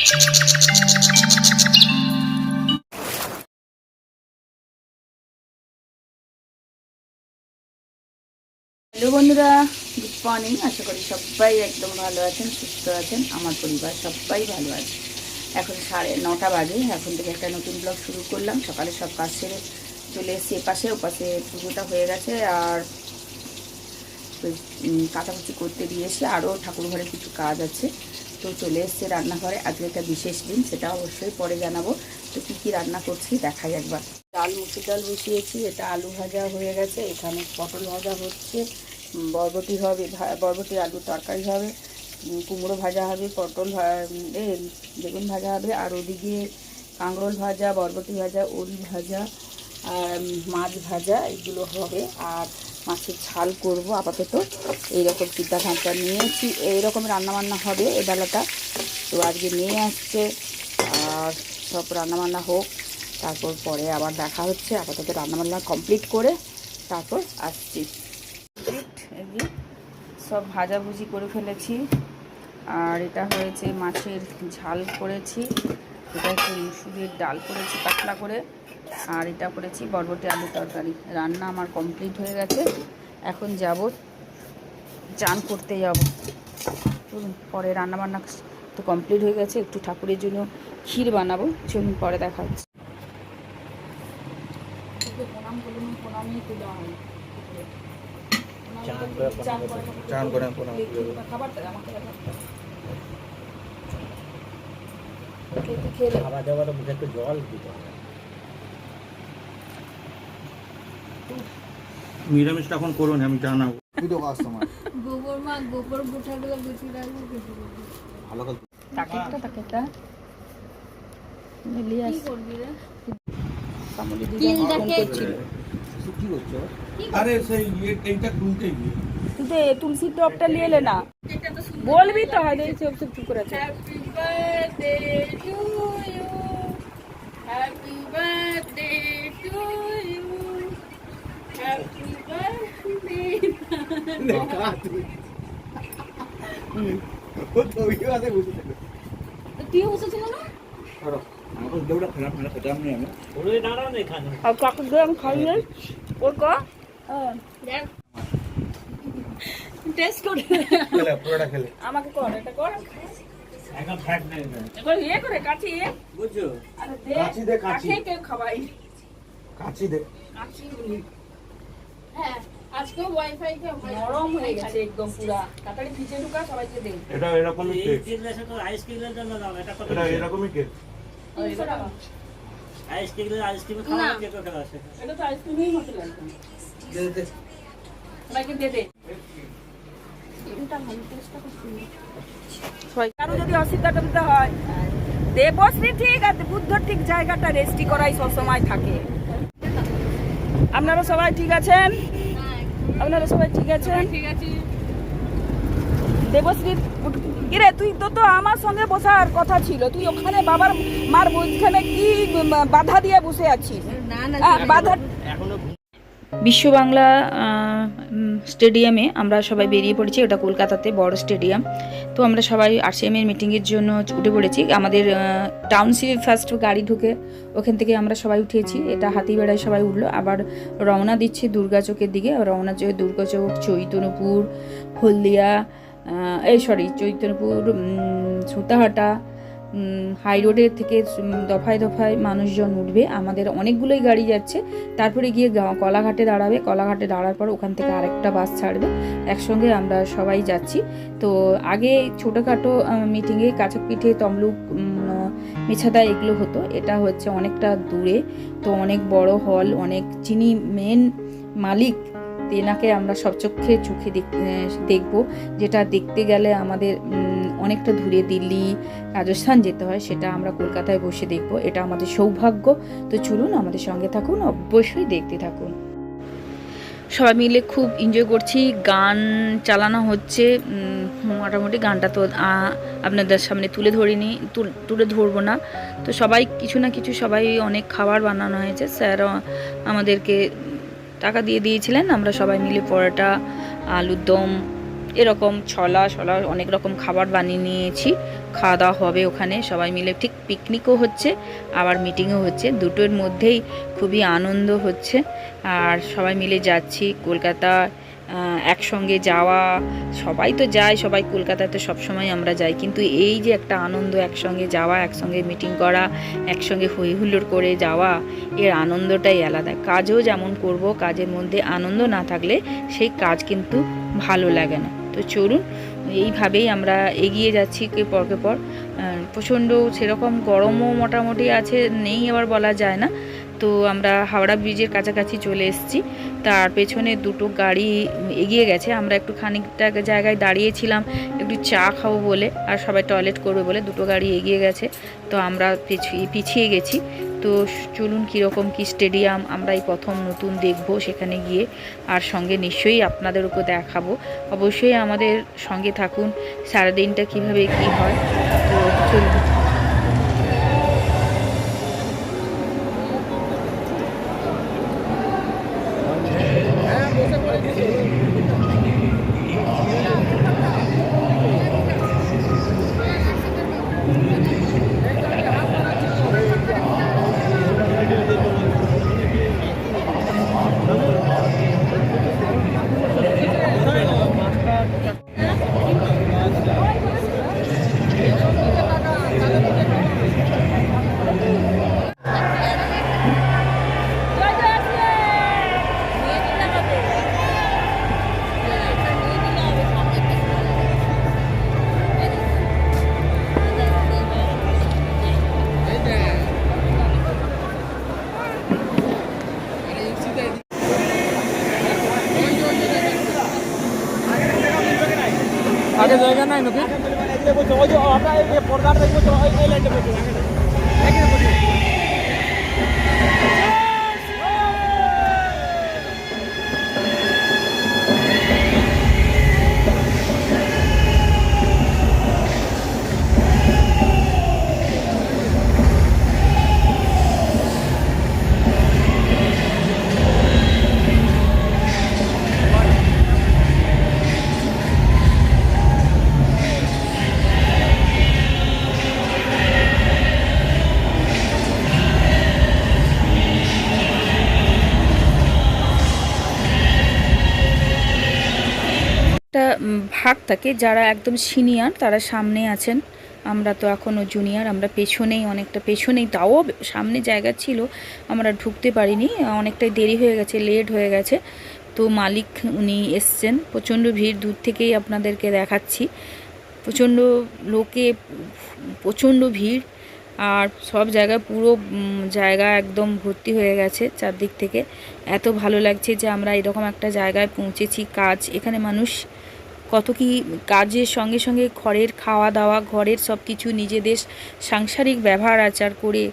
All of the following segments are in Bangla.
হ্যালো বন্ধুরা গুড মর্নিং আশা করি সবাই একদম ভালো আছেন, সুস্থ আছেন। আমার পরিবার সবাই ভালো আছে। এখন সাড়ে নটা বাজে, এখন থেকে একটা নতুন ব্লগ শুরু করলাম। সকালে সব কাজ সেরে চলে এসেছি এপাশে, ওপাশে পুজোটা হয়ে গেছে আর কাচাকুচি করতে দিয়েছি আরও ঠাকুর ঘরে কিছু কাজ আছে। তো চলে এসছে রান্নাঘরে, আজকে একটা বিশেষ দিন, সেটা অবশ্যই পরে জানাব। তো কী কী রান্না করছি দেখাই একবার। ডাল, মুসুর ডাল বসিয়েছি, এটা আলু ভাজা হয়ে গেছে, এখানে পটল ভাজা হচ্ছে বরবটি হবে বরবটি, আলু তরকারি হবে কুমড়ো ভাজা হবে, পটল বেগুন ভাজা হবে, আর ওদিকে কাঁকরোল ভাজা, বরবটি ভাজা, ওল ভাজা, আর মাছ ভাজা, এগুলো হবে। আর মাছের ঝাল করব আপাতত। এইরকম চিন্তা ভাবনা নিয়েছি, এইরকম রান্নাবান্না হবে এ বেলাটা। তো আজকে নিয়ে আসছে, আর সব রান্নাবান্না হোক, তারপর পরে আবার দেখা হচ্ছে, আপাতত রান্নাবান্না কমপ্লিট করে তারপর আসছি। সব ভাজাভুজি করে ফেলেছি, আর এটা হয়েছে মাছের ঝাল করেছি, এটা হচ্ছে মুসুরের ডাল করেছি পাতলা করে। আর এটা করেছি বরবটি আলু তরকারি। রান্না আমার কমপ্লিট হয়ে গেছে। এখন যাব চান করতে যাব। চলুন পরে রান্না বান্না তো কমপ্লিট হয়ে গেছে। একটু ঠাকুরের জন্য ক্ষীর বানাবো। চলুন পরে দেখা হচ্ছে। প্রণাম করুন প্রণামই তো দেওয়া হয়। চান করে প্রণাম করতে- চান করে প্রণাম করতে। খাবার আমাকে দেখা খেয়ে নে। খাবার দাবার মুখে একটু জল দিতে হবে। নিরামিষটা এখন করুন আমি জানাব দুটো কাস্টমার। গোবর মা গোবর গুঠাগুলো গুছিয়ে রাখব ভালো কাজ। তাকে একটা তাকে মিলিয়ে কি করবি রে? সামলি দিদি ফোন করছিল কি করছ? আরে সেই এইটা খুলতে গিয়ে। তুই তুলসী টপটা নিয়ে এলে না। বলবি তো হয় এই চুপ করে আছে। Happy birthday to you happy birthday to you happy আমাকে ক করে খেলে পুরোটা আমাকে কর এটা কর এখন ফ্যাট নেই এবার ইয়ে করে কাছি ইয়ে বুঝছ আরে দে কাছি। কাছে কেউ খাবাই দে আজকেও ওয়াইফাই নরম হয়ে গেছে একদম পুরা। তাড়াতাড়ি ভিজে ঢুকা সবাইকে দে এটা এরকমই কেক আইসক্রিমের জন্য দাও এটা কত এটা এরকমই কেক আর এটা টাকা। আইসক্রিমের আইসক্রিম খাওয়া কেক খেলা আছে। এটা তো আইসক্রিমই মতো লাগছে সবাইকে দে দে। কারও যদি অসুবিধা টবিধা হয় দেবশ্রী ঠিক আছে বুদ্ধ ঠিক জায়গাটা রেস্টি করাই সবসময় থাকে। আপনারা সবাই ঠিক আছেন? আপনারা সবাই ঠিক আছেন? ঠিক আছে। দেবশ্রী কিরে তুই তো তো আমার সঙ্গে বসার কথা ছিল। তুই ওখানে বাবার মার বইখানে কি বাধা দিয়ে বসে আছিস? না না। বাধা বিশ্ব বাংলা স্টেডিয়ামে আমরা সবাই বেরিয়ে পড়েছি। ওটা কলকাতাতে বড় স্টেডিয়াম। তো আমরা সবাই আরসিএম এর মিটিংয়ের জন্য উঠে পড়েছি। আমাদের টাউনশিপে ফার্স্ট গাড়ি ঢুকে ওখান থেকে আমরা সবাই উঠেছি এটা হাতিবেড়ায় সবাই উঠল। আবার রওনা দিচ্ছি দুর্গাচকের দিকে। রওনা চোখে দুর্গাচক চৈতন্যপুর, হলদিয়া এই সরি চৈতন্যপুর সুতাহাটা হাই রোডের থেকে দফায় দফায় মানুষজন উঠবে। আমাদের অনেকগুলোই গাড়ি যাচ্ছে। তারপরে গিয়ে কলাঘাটে দাঁড়াবে। কলাঘাটে দাঁড়ার পর ওখান থেকে আরেকটা বাস ছাড়বে। একসঙ্গে আমরা সবাই যাচ্ছি। তো আগে ছোটোখাটো মিটিংয়ে কাছক পিঠে তমলুক মেছাদা এগুলো হতো। এটা হচ্ছে অনেকটা দূরে। তো অনেক বড় হল অনেক, যিনি মেন মালিক তেনাকে আমরা সবচক্ষে চোখে দেখব। যেটা দেখতে গেলে আমাদের অনেকটা দূরে দিল্লি, রাজস্থান যেতে হয়, সেটা আমরা কলকাতায় বসে দেখব। এটা আমাদের সৌভাগ্য। তো চলুন আমাদের সঙ্গে থাকুন, অবশ্যই দেখতে থাকুন। সবাই মিলে খুব এনজয় করছি। গান চালানো হচ্ছে। মোটামুটি গানটা তো আপনাদের সামনে তুলে ধরিনি, তুলে ধরবো না। তো সবাই কিছু না কিছু সবাই অনেক খাবার বানানো হয়েছে। স্যার আমাদেরকে টাকা দিয়ে দিয়েছিলেন। আমরা সবাই মিলে পরোটা, আলুর দম, এরকম ছলা ছলা অনেক রকম খাবার বানিয়ে নিয়েছি। খাওয়া দাওয়া হবে ওখানে, সবাই মিলে ঠিক পিকনিকও হচ্ছে, আবার মিটিংও হচ্ছে। দুটোর মধ্যেই খুবই আনন্দ হচ্ছে। আর সবাই মিলে যাচ্ছি কলকাতা একসঙ্গে যাওয়া, সবাই তো যায়, সবাই কলকাতায় তো সবসময় আমরা যাই। কিন্তু এই যে একটা আনন্দ, একসঙ্গে যাওয়া, একসঙ্গে মিটিং করা, একসঙ্গে হই হুল্লোড় করে যাওয়া, এর আনন্দটাই আলাদা। কাজও যেমন করব, কাজের মধ্যে আনন্দ না থাকলে সেই কাজ কিন্তু ভালো লাগে না। তো চলুন, এইভাবেই আমরা এগিয়ে যাচ্ছি কে পরকে পর। প্রচণ্ড সেরকম গরমও মোটামুটি আছে, নেই আবার বলা যায় না। তো আমরা হাওড়া ব্রিজের কাছাকাছি চলে এসেছি। তার পেছনে দুটো গাড়ি এগিয়ে গেছে। আমরা একটু খানিকটা জায়গায় দাঁড়িয়েছিলাম, একটু চা খাব বলে, আর সবাই টয়লেট করবে বলে দুটো গাড়ি এগিয়ে গেছে। তো আমরা পিছিয়ে পিছিয়ে গেছি। তো চলুন কীরকম কী স্টেডিয়াম, আমরা এই প্রথম নতুন দেখব সেখানে গিয়ে। আর সঙ্গে নিশ্চয়ই আপনাদেরকে দেখাবো। অবশ্যই আমাদের সঙ্গে থাকুন। সারাদিনটা কীভাবে কি হয়। তো চলুন। ये फोरगार्ड देखो तो आइलैंड पे ভাগ থাকে, যারা একদম সিনিয়র, তারা সামনে আছেন। আমরা তো এখনও জুনিয়র, আমরা পেছনেই, অনেকটা পেছনেই, তাও সামনে জায়গা ছিল, আমরা ঢুকতে পারিনি, অনেকটাই দেরি হয়ে গেছে লেট হয়ে গেছে। তো মালিক উনি এসছেন, প্রচণ্ড ভিড়, দূর থেকেই আপনাদেরকে দেখাচ্ছি। প্রচণ্ড লোকে, প্রচণ্ড ভিড়, আর সব জায়গায় পুরো জায়গা একদম ভর্তি হয়ে গেছে চারদিক থেকে। এত ভালো লাগছে যে আমরা এরকম একটা জায়গায় পৌঁছেছি, কাজ, এখানে মানুষ কত কি কাজের সঙ্গে সঙ্গে ঘরের খাওয়া দাওয়া, ঘরের সব কিছু নিজেদের সাংসারিক ব্যবহার আচার করে,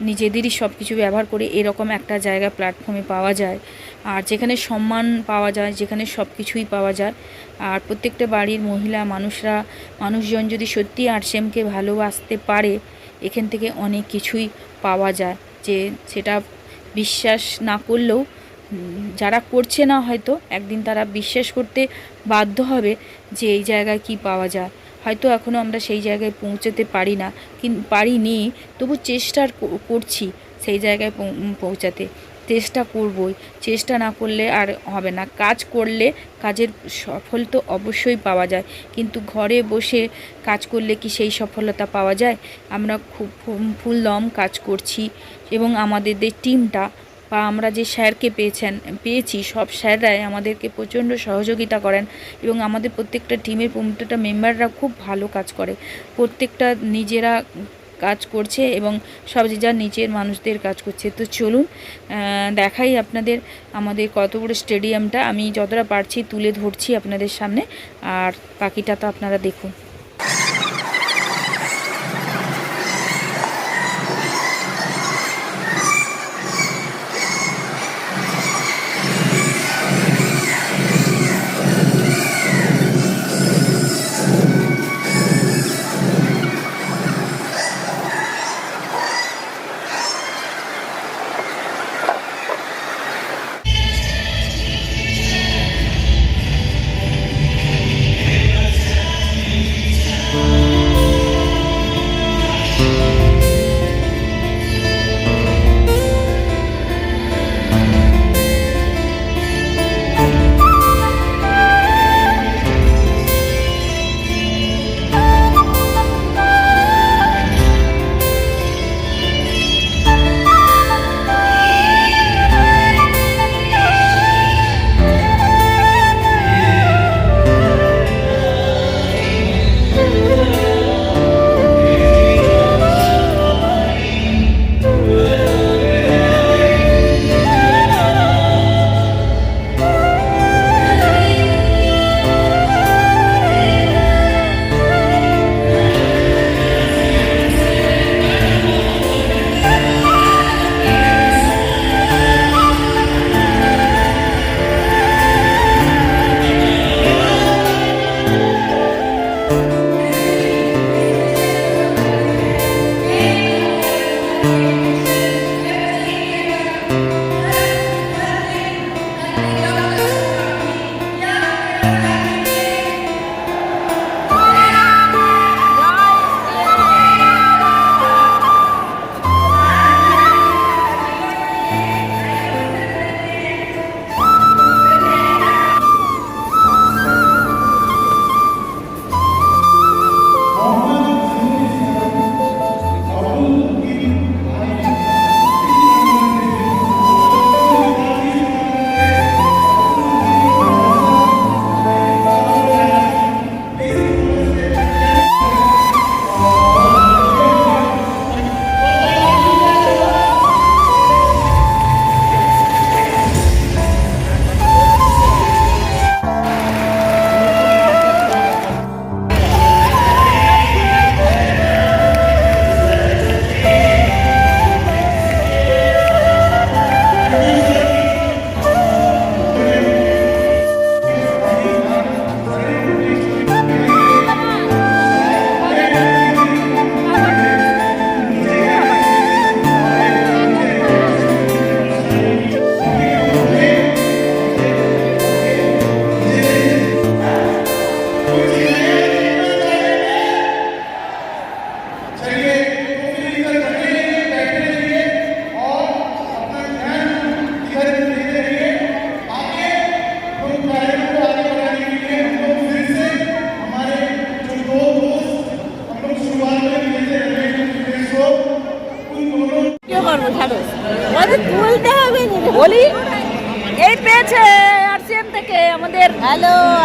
নিজেদেরই সব কিছু ব্যবহার করে এরকম একটা জায়গা প্ল্যাটফর্মে পাওয়া যায়। আর যেখানে সম্মান পাওয়া যায়, যেখানে সব কিছুই পাওয়া যায়। আর প্রত্যেকটা বাড়ির মহিলা, মানুষরা, মানুষজন যদি সত্যি আরসেমকে ভালোবাসতে পারে, এখান থেকে অনেক কিছুই পাওয়া যায়। যে সেটা বিশ্বাস না করলেও যারা করছে না হয়তো, একদিন তারা বিশ্বাস করতে বাধ্য হবে যে এই জায়গায় কি পাওয়া যায়। হয়তো এখনও আমরা সেই জায়গায় পৌঁছতে পারি না কিন্তু পারিনি, তবু চেষ্টা ক- করছি সেই জায়গায় পৌঁছাতে। চেষ্টা করবই, চেষ্টা না করলে আর হবে না। কাজ করলে কাজের সফল তো অবশ্যই পাওয়া যায়, কিন্তু ঘরে বসে কাজ করলে কি সেই সফলতা পাওয়া যায়? আমরা খুব ফুল দম কাজ করছি এবং আমাদের টিমটা বা আমরা যে স্যারকে পেয়েছেন, পেয়েছি, সব স্যাররাই আমাদেরকে প্রচণ্ড সহযোগিতা করেন এবং আমাদের প্রত্যেকটা টিমের প্রত্যেকটা মেম্বাররা খুব ভালো কাজ করে। প্রত্যেকটা নিজেরা কাজ করছে এবং সব যে যার নিচের মানুষদের কাজ করছে। তো চলুন দেখাই আপনাদের আমাদের কত বড় স্টেডিয়ামটা আমি যতটা পারছি তুলে ধরছি আপনাদের সামনে, আর বাকিটা তো আপনারা দেখুন।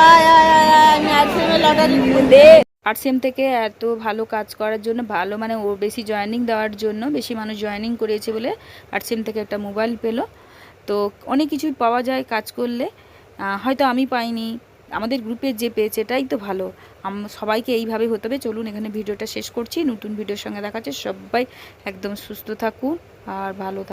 আয় আরসিএম থেকে এত ভালো কাজ করার জন্য, ভালো মানে ও বেশি জয়েনিং দেওয়ার জন্য, বেশি মানুষ জয়েনিং করেছে বলে আরসিএম থেকে একটা মোবাইল পেল। তো অনেক কিছুই পাওয়া যায় কাজ করলে। হয়তো আমি পাইনি, আমাদের গ্রুপের যে পেয়েছে এটাই তো ভালো। সবাইকে এইভাবে হতে হবে। চলুন এখানে ভিডিওটা শেষ করছি। নতুন ভিডিওর সঙ্গে দেখাচ্ছে সবাই একদম সুস্থ থাকুন আর ভালো